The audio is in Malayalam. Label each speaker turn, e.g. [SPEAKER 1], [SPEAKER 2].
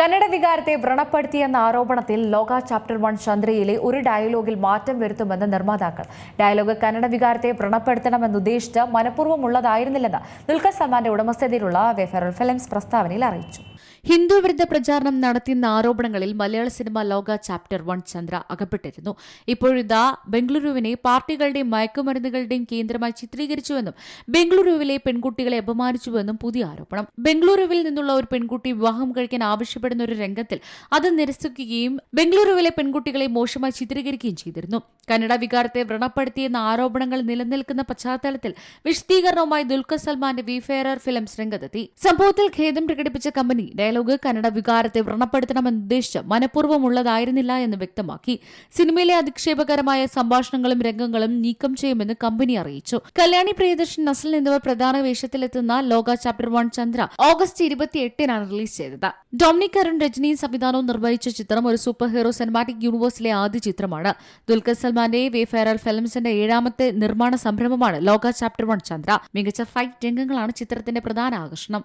[SPEAKER 1] കന്നഡ വികാരത്തെ വ്രണപ്പെടുത്തിയെന്ന ആരോപണത്തിൽ ലോക ചാപ്റ്റർ വൺ ചന്ദ്രയിലെ ഒരു ഡയലോഗിൽ മാറ്റം വരുത്തുമെന്ന് നിർമ്മാതാക്കൾ. ഡയലോഗ് കന്നഡ വികാരത്തെ വ്രണപ്പെടുത്തണമെന്നുദ്ദേശിച്ച് മനഃപൂർവമുള്ളതായിരുന്നില്ലെന്ന് ദുൽഖർ സൽമാന്റെ ഉടമസ്ഥതയിലുള്ള വെഫറൽ ഫിലിംസ് പ്രസ്താവനയിൽ അറിയിച്ചു.
[SPEAKER 2] ഹിന്ദു വിരുദ്ധ പ്രചാരണം നടത്തിയെന്ന ആരോപണങ്ങളിൽ മലയാള സിനിമ ലോക ചാപ്റ്റർ വൺ ചന്ദ്ര അകപ്പെട്ടിരുന്നു. ഇപ്പോഴിതാ ബംഗളൂരുവിനെ പാർട്ടികളുടെയും മയക്കുമരുന്നുകളുടെയും കേന്ദ്രമായി ചിത്രീകരിച്ചുവെന്നും ബംഗളൂരുവിലെ പെൺകുട്ടികളെ അപമാനിച്ചുവെന്നും പുതിയ ആരോപണം. ബംഗളൂരുവിൽ നിന്നുള്ള ഒരു പെൺകുട്ടി വിവാഹം കഴിക്കാൻ ആവശ്യപ്പെടുന്ന ഒരു രംഗത്തിൽ അത് നിരസിക്കുകയും ബംഗളൂരുവിലെ പെൺകുട്ടികളെ മോശമായി ചിത്രീകരിക്കുകയും ചെയ്തിരുന്നു. കന്നഡ വികാരത്തെ വ്രണപ്പെടുത്തിയെന്ന ആരോപണങ്ങൾ നിലനിൽക്കുന്ന പശ്ചാത്തലത്തിൽ വിശദീകരണവുമായി ദുൽഖർ സൽമാന്റെ വി ഫെയറർ ഫിലിംസ് രംഗത്തെത്തി. സംഭവത്തിൽ ഖേദം പ്രകടിപ്പിച്ച കമ്പനി ഡയലോഗ് കന്നഡ വികാരത്തെ വ്രണപ്പെടുത്തണമെന്ന ഉദ്ദേശം മനഃപൂർവമുള്ളതായിരുന്നില്ല എന്ന് വ്യക്തമാക്കി. സിനിമയിലെ അധിക്ഷേപകരമായ സംഭാഷണങ്ങളും രംഗങ്ങളും നീക്കം ചെയ്യുമെന്ന് കമ്പനി അറിയിച്ചു. കല്യാണി പ്രിയദർശൻ നസൽ എന്നിവർ പ്രധാന വേഷത്തിലെത്തുന്ന Lokah chapter one Chandra August ഇരുപത്തിയെട്ടിനാണ് release ചെയ്തത്. ഡൊമിനിക് അരുൺ രജനിയും സംവിധാനവും നിർവഹിച്ച ചിത്രം ഒരു സൂപ്പർ ഹീറോ സിനിമാറ്റിക് യൂണിവേഴ്സിലെ ആദ്യ ചിത്രമാണ്. ദുൽഖർ സൽമാന്റെ വേ ഫെയർ ഫിലിംസിന്റെ ഏഴാമത്തെ നിർമ്മാണ സംരംഭമാണ് ലോക ചാപ്റ്റർ വൺ ചന്ദ്ര. മികച്ച ഫൈറ്റ് രംഗങ്ങളാണ് ചിത്രത്തിന്റെ പ്രധാന ആകർഷണം.